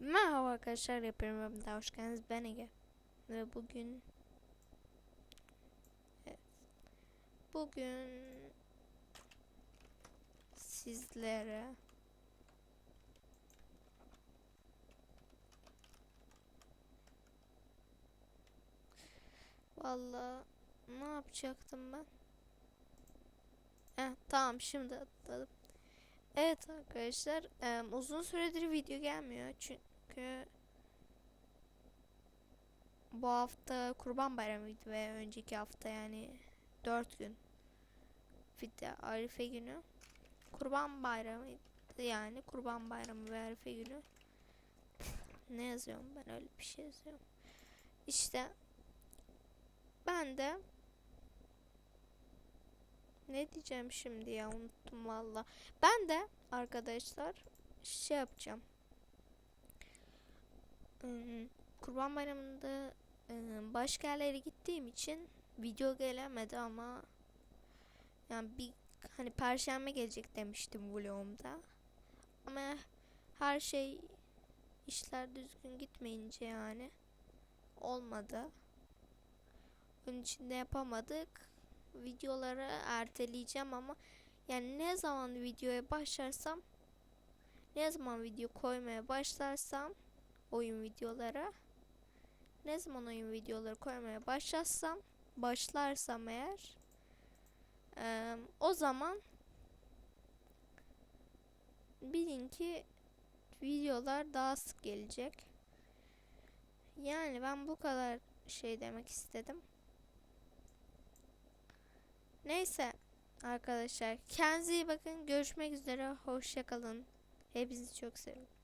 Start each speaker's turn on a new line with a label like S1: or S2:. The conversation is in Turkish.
S1: Merhaba arkadaşlar yapıyorum bölümde hoş geldiniz ben Ege ve bugün bugün sizlere Vallahi ne yapacaktım ben? Eh, tamam şimdi atladım. Evet arkadaşlar uzun süredir video gelmiyor çünkü bu hafta Kurban Bayramı'ydı ve önceki hafta yani 4 gün de Arife günü. Kurban Bayramı'ydı yani Kurban Bayramı ve Arife günü. Ne yazıyorum ben öyle bir şey yazıyorum. İşte ben de ne diyeceğim şimdi ya unuttum valla. Ben de arkadaşlar şey yapacağım. Kurban Bayramı'nda ıı, başka yerlere gittiğim için video gelemedi ama yani bir hani perşembe gelecek demiştim vlogumda. Ama her şey işler düzgün gitmeyince yani olmadı. Onun için de yapamadık videoları erteleyeceğim ama yani ne zaman videoya başlarsam ne zaman video koymaya başlarsam oyun videolara ne zaman oyun videoları koymaya başlarsam başlarsam eğer eee, o zaman bilin ki videolar daha sık gelecek. Yani ben bu kadar şey demek istedim. Neyse arkadaşlar kendinize iyi bakın. Görüşmek üzere. Hoşça kalın. Hepinizi çok seviyorum.